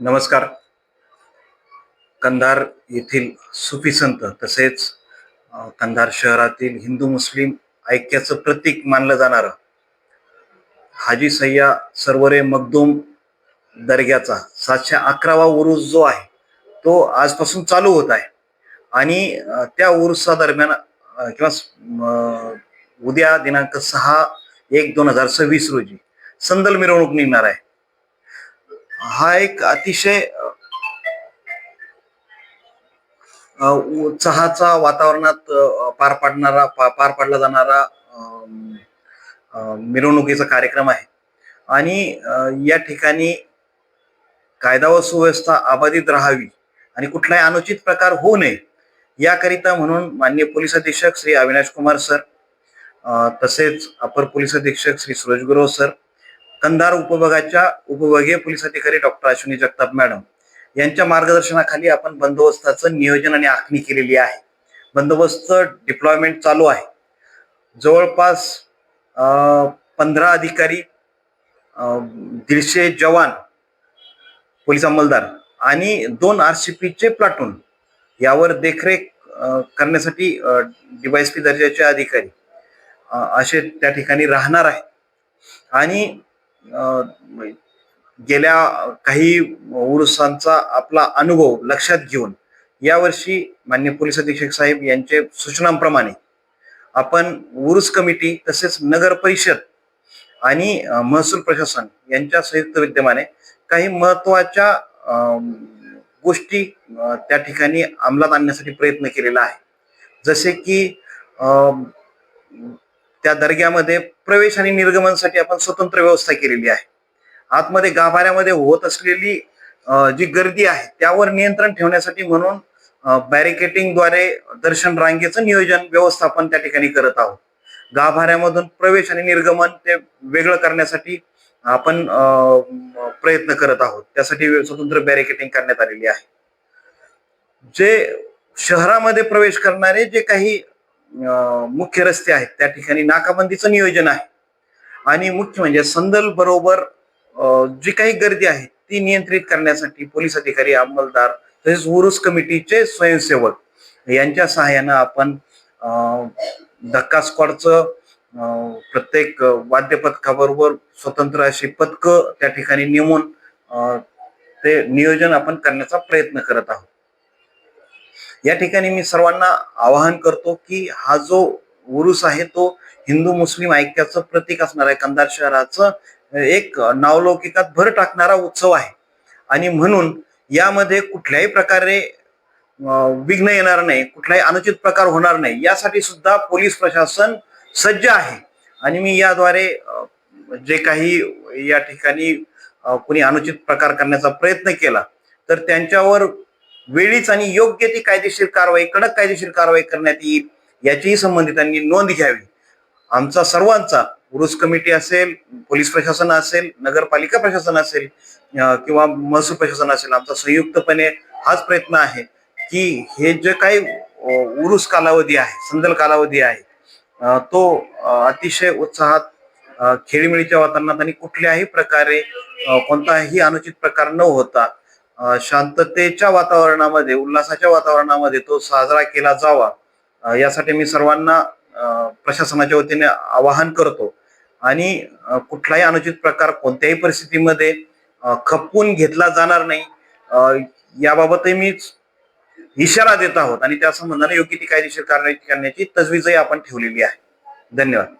नमस्कार. कंधार येथील सुफी संत तसेच कंधार शहरातील हिंदू मुस्लिम ऐक्याचं प्रतीक मानलं जाणारं हाजी सय्या सरवरे मखदूम दर्ग्याचा सातशे अकरावा उरूस जो आहे तो आजपासून चालू होत आहे. आणि त्या उरुसा दरम्यान किंवा उद्या दिनांक सहा एक दोन हजार सव्वीस रोजी संदल मिरवणूक निघणार आहे. हा एक अतिशय चहाचा उत्साहाचा वातावरणात पार पाडणारा पार पाडला जाणारा मिरवणुकीचा कार्यक्रम आहे. आणि या ठिकाणी कायदा व सुव्यवस्था अबाधित राहावी आणि कुठलाही अनुचित प्रकार होऊ नये याकरिता म्हणून माननीय पोलीस अधीक्षक श्री अविनाश कुमार सर तसेच अपर पोलीस अधीक्षक श्री सुरज गुरव सर कंधार उपभागाच्या उपविभागीय पोलीस अधिकारी डॉक्टर अश्विनी जगताप मॅडम यांच्या मार्गदर्शनाखाली आपण बंदोबस्ताचं नियोजन आणि आखणी केलेली आहे. बंदोबस्त डिप्लॉयमेंट चालू आहे. जवळपास पंधरा अधिकारी दीडशे जवान पोलीस अंमलदार आणि दोन आर सी पीचे प्लाटून यावर देखरेख करण्यासाठी डीवायएसपी दर्जाचे अधिकारी असे त्या ठिकाणी राहणार आहे आणि गेल्या काही उरुसांचा आपला अनुभव लक्षात घेऊन यावर्षी मान्य पोलीस अधीक्षक साहेब यांचे सूचनांप्रमाणे आपण उरुस कमिटी तसेच नगर परिषद आणि महसूल प्रशासन यांच्या संयुक्त विद्यमाने काही महत्त्वाच्या अं, गोष्टी त्या ठिकाणी अंमलात आणण्यासाठी प्रयत्न केलेला आहे. जसे की अं, त्या दर्ग्यामध्ये प्रवेश आणि निर्गमनसाठी आपण स्वतंत्र व्यवस्था केलेली आहे. आतमध्ये गाभाऱ्यामध्ये होत असलेली जी गर्दी आहे त्यावर नियंत्रण ठेवण्यासाठी म्हणून बॅरिकेटिंगद्वारे दर्शन रांगेचं नियोजन व्यवस्थापन त्या ठिकाणी करत आहोत. गाभाऱ्यामधून प्रवेश आणि निर्गमन ते वेगळं करण्यासाठी आपण प्रयत्न करत आहोत. त्यासाठी स्वतंत्र बॅरिकेटिंग करण्यात आलेली आहे. जे शहरामध्ये प्रवेश करणारे जे काही मुख्य रस्ते आहेत. त्या ठिकाणी नाकाबंदीचं नियोजन आहे. आणि मुख्य म्हणजे संदल बरोबर जी काही गर्दी आहे ती नियंत्रित करण्यासाठी पोलीस अधिकारी अंमलदार तसेच उरुस कमिटीचे स्वयंसेवक यांच्या सहाय्यानं आपण धक्का स्क्वॉडचं प्रत्येक वाद्य पथकाबरोबर स्वतंत्र अशी पथकं त्या ठिकाणी नेमून ते नियोजन आपण करण्याचा प्रयत्न करत आहोत. या ठिकाणी मी सर्वांना आवाहन करतो की हा जो उरुस आहे तो हिंदू मुस्लिम ऐक्याचं प्रतीक असणार आहे. कंधार शहराचं एक नावलौकिकात भर टाकणारा उत्सव आहे. आणि म्हणून यामध्ये कुठल्याही प्रकारे विघ्न येणार नाही कुठलाही अनुचित प्रकार होणार नाही. यासाठी सुद्धा पोलीस प्रशासन सज्ज आहे. आणि मी याद्वारे जे काही या ठिकाणी कुणी अनुचित प्रकार करण्याचा प्रयत्न केला तर त्यांच्यावर वेळीच आणि योग्य ती कायदेशीर कारवाई कडक कायदेशीर कारवाई करण्यात येईल याचीही संबंधितांनी नोंद घ्यावी. आमचा सर्वांचा उरुस कमिटी असेल पोलीस प्रशासन असेल नगरपालिका प्रशासन असेल किंवा महसूल प्रशासन असेल आमचा संयुक्तपणे हाच प्रयत्न आहे की हे जे काही उरुस कालावधी आहे संदल कालावधी आहे तो अतिशय उत्साहात खेळीमेळीच्या वातावरणात आणि कुठल्याही प्रकारे कोणताही अनुचित प्रकार न होता शांततेच्या वातावरणामध्ये उल्हासाच्या वातावरणामध्ये तो साजरा केला जावा यासाठी मी सर्वांना प्रशासनाच्या वतीने आवाहन करतो. आणि कुठलाही अनुचित प्रकार कोणत्याही परिस्थितीमध्ये खपवून घेतला जाणार नाही. याबाबतही मी इशारा देत आहोत. आणि त्या संबंधाने योग्य ती कायदेशीर कारवाई करण्याची तजवीजही आपण ठेवलेली आहे. धन्यवाद.